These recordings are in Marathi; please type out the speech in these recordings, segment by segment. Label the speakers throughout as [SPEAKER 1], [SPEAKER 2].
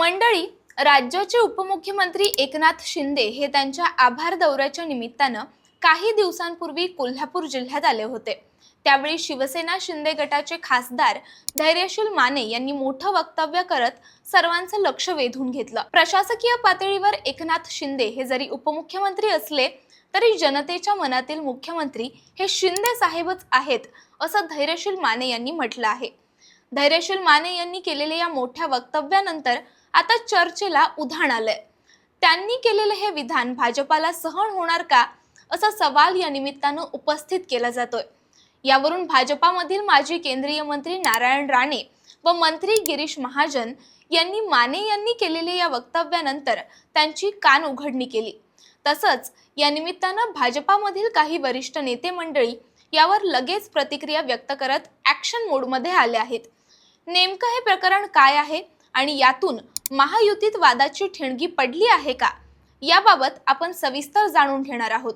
[SPEAKER 1] मंडळी राज्याचे उपमुख्यमंत्री एकनाथ शिंदे हे त्यांच्या आभार दौऱ्याच्या निमित्तानं काही दिवसांपूर्वी कोल्हापूर जिल्ह्यात आले होते. त्यावेळी शिवसेना शिंदे गटाचे खासदार धैर्यशील माने यांनी मोठं वक्तव्य करत सर्वांचं लक्ष वेधून घेतलं. प्रशासकीय पातळीवर एकनाथ शिंदे हे जरी उपमुख्यमंत्री असले तरी जनतेच्या मनातील मुख्यमंत्री हे शिंदे साहेबच आहेत असं धैर्यशील माने यांनी म्हटलं आहे. धैर्यशील माने यांनी केलेल्या या मोठ्या वक्तव्यानंतर आता चर्चेला उधाण आलंय. त्यांनी केलेलं हे विधान भाजपाला सहन होणार का असा सवाल या निमित्तानं उपस्थित केला जातोय. यावरून भाजपामधील माजी केंद्रीय मंत्री नारायण राणे व मंत्री गिरीश महाजन यांनी माने यांनी केलेल्या या वक्तव्यानंतर त्यांची कान उघडणी केली. तसंच या निमित्तानं भाजपामधील काही वरिष्ठ नेते मंडळी यावर लगेच प्रतिक्रिया व्यक्त करत ॲक्शन मोडमध्ये आले आहेत. नेमकं हे प्रकरण काय आहे आणि यातून महायुतीत वादाची ठिणगी पडली आहे का? याबाबत आपण सविस्तर जाणून घेणार आहोत.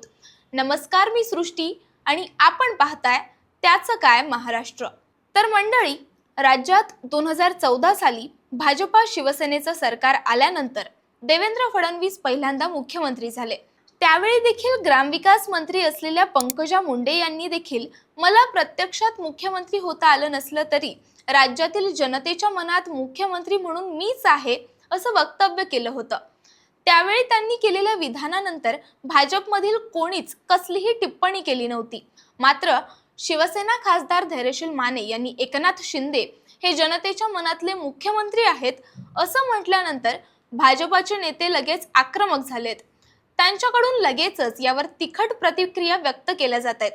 [SPEAKER 1] नमस्कार मी सृष्टी आणि आपण पाहताय त्याचं काय महाराष्ट्र. तर मंडळी राज्यात दोन हजार चौदा साली भाजपा शिवसेनेचं सरकार आल्यानंतर देवेंद्र फडणवीस पहिल्यांदा मुख्यमंत्री झाले. त्यावेळी देखील ग्रामविकास मंत्री असलेल्या पंकजा मुंडे यांनी देखील मला प्रत्यक्षात मुख्यमंत्री होता आलं नसलं तरी राज्यातील जनतेच्या मनात मुख्यमंत्री म्हणून मीच आहे असं वक्तव्य केलं होतं. त्यावेळी त्यांनी केलेल्या विधानानंतर भाजपमधील कोणीच कसलीही टिप्पणी केली नव्हती. मात्र शिवसेना खासदार धैर्यशील माने यांनी एकनाथ शिंदे हे जनतेच्या मनातले मुख्यमंत्री आहेत असं म्हटल्यानंतर भाजपाचे नेते लगेच आक्रमक झालेत. त्यांच्याकडून लगेचच यावर तिखट प्रतिक्रिया व्यक्त केल्या जात आहेत.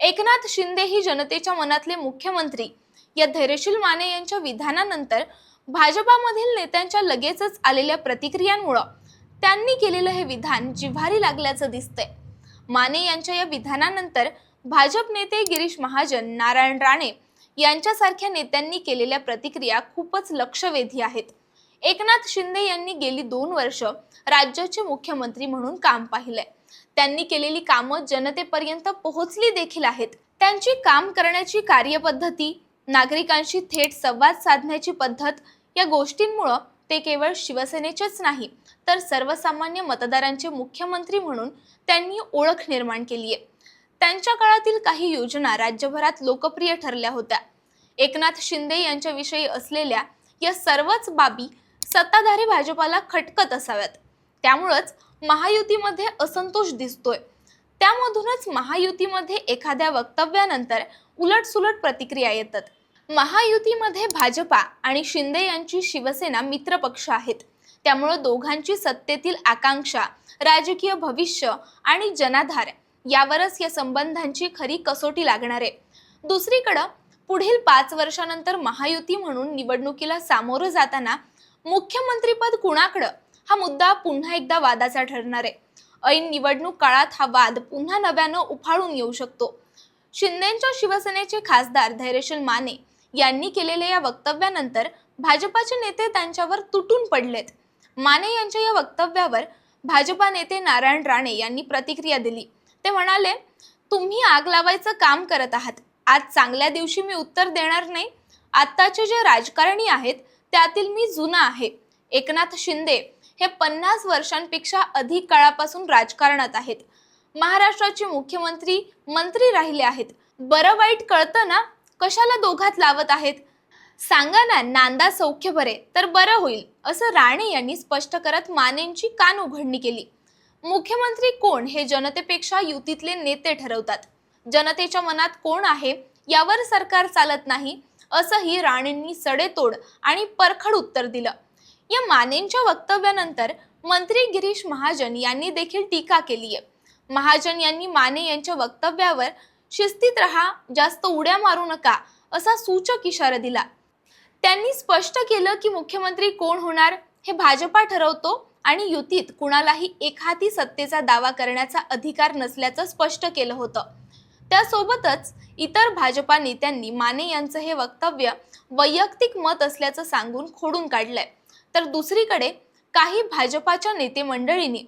[SPEAKER 1] एकनाथ शिंदे ही जनतेच्या मनातले मुख्यमंत्री. या धैर्यशील माने यांच्या विधानानंतर भाजपामधील नेत्यांच्या लगेचच आलेल्या प्रतिक्रियांमुळं त्यांनी केलेलं हे विधान जिव्हारी लागल्याचं दिसतंय. माने यांच्या या विधानानंतर भाजप नेते गिरीश महाजन नारायण राणे यांच्यासारख्या नेत्यांनी केलेल्या प्रतिक्रिया खूपच लक्षवेधी आहेत. एकनाथ शिंदे यांनी गेली दोन वर्ष राज्याचे मुख्यमंत्री म्हणून काम पाहिलंय. त्यांनी केलेली कामं जनतेपर्यंत पोहोचली देखील आहेत. त्यांची काम करण्याची कार्यपद्धती नागरिकांशी थेट संवाद साधण्याची पद्धत या गोष्टींमुळं ते केवळ शिवसेनेचेच नाही तर सर्वसामान्य मतदारांचे मुख्यमंत्री म्हणून त्यांनी ओळख निर्माण केली आहे. त्यांच्या काळातील काही योजना राज्यभरात लोकप्रिय ठरल्या होत्या. एकनाथ शिंदे यांच्याविषयी असलेल्या या सर्वच बाबी सत्ताधारी भाजपाला खटकत असाव्यात. त्यामुळंच महायुतीमध्ये असंतोष दिसतोय. त्यामधूनच महायुतीमध्ये एखाद्या वक्तव्यानंतर उलटसुलट प्रतिक्रिया येतात. महायुतीमध्ये भाजपा आणि शिंदे यांची शिवसेना मित्रपक्ष आहेत. त्यामुळं दोघांची सत्तेतील आकांक्षा राजकीय भविष्य आणि जनाधार यावरच या संबंधांची खरी कसोटी लागणार. आहे दुसरीकडं पुढील पाच वर्षानंतर महायुती म्हणून निवडणुकीला सामोरं जाताना मुख्यमंत्रीपद कुणाकडं? हा मुद्दा पुन्हा एकदा वादाचा ठरणार आहे. ऐन निवडणूक काळात हा वाद पुन्हा नव्यानं उफाळून येऊ शकतो. शिंदेच्या शिवसेनेचे खासदार धैर्यशील माने यांनी केलेल्या या वक्तव्यानंतर भाजपाचे नेते त्यांच्यावर तुटून पडलेत. माने यांच्या या वक्तव्यावर भाजपा नेते नारायण राणे यांनी प्रतिक्रिया दिली. ते म्हणाले तुम्ही आग लावायचं काम करत आहात. आज चांगल्या दिवशी मी उत्तर देणार नाही. आत्ताचे जे राजकारणी आहेत त्यातील मी जुना आहे. एकनाथ शिंदे हे पन्नास वर्षांपेक्षा अधिक काळापासून राजकारणात आहेत. महाराष्ट्राचे मुख्यमंत्री मंत्री राहिले आहेत. बरं वाईट कळतं ना कशाला दोघात लावत आहेत? सांगा ना नांदा सौख्य बरे तर बरं होईल असं राणे यांनी स्पष्ट करत मानेंची कान उघडणी केली. मुख्यमंत्री कोण हे जनतेपेक्षा युतीतले नेते ठरवतात? जनतेच्या मनात कोण आहे? यावर सरकार चालत नाही असंही राणेंनी सडेतोड आणि परखड उत्तर दिलं. या मानेंच्या वक्तव्यानंतर मंत्री गिरीश महाजन यांनी देखील टीका केली आहे. महाजन यांनी माने यांच्या वक्तव्यावर शिस्तीत रहा जास्त उड्या मारू नका असा सूचक इशारा दिला. त्यांनी स्पष्ट केलं की मुख्यमंत्री कोण होणार हे भाजपा ठरवतो आणि युतीत कुणालाही एकहाती सत्तेचा दावा करण्याचा अधिकार नसल्याचं स्पष्ट केलं होतं. त्यासोबतच इतर भाजपा नेत्यांनी माने यांचं हे वक्तव्य वैयक्तिक मत असल्याचं सांगून खोडून काढलंय. तर दुसरीकडे काही भाजपाच्या नेते मंडळींनी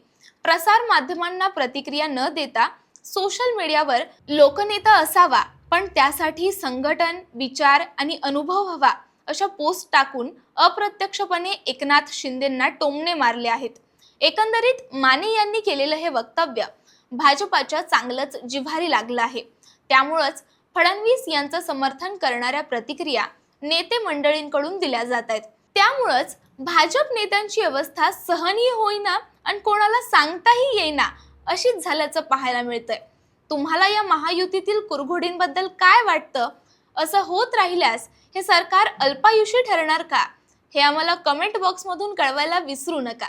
[SPEAKER 1] प्रसार माध्यमांना प्रतिक्रिया न देता सोशल मीडियावर लोकनेता असावा पण त्यासाठी संघटन विचार आणि अनुभव हवा अशा पोस्ट टाकून अप्रत्यक्षपणे एकनाथ शिंदेंना टोमणे मारले आहेत. एकंदरीत माने यांनी केलेलं हे वक्तव्य भाजपाच्या चांगलंच जिव्हारी लागलं आहे. त्यामुळंच फडणवीस यांचं समर्थन करणाऱ्या प्रतिक्रिया नेते मंडळींकडून दिल्या जात आहेत. त्यामुळंच भाजप नेत्यांची अवस्था सहनीय होईना आणि कोणाला सांगताही येईना अशीच झाल्याचं पाहायला मिळतंय. तुम्हाला या महायुतीतील कुरघोडींबद्दल काय वाटतं? असं होत राहिल्यास हे सरकार अल्पायुषी ठरणार का? हे आम्हाला कमेंट बॉक्समधून कळवायला विसरू नका.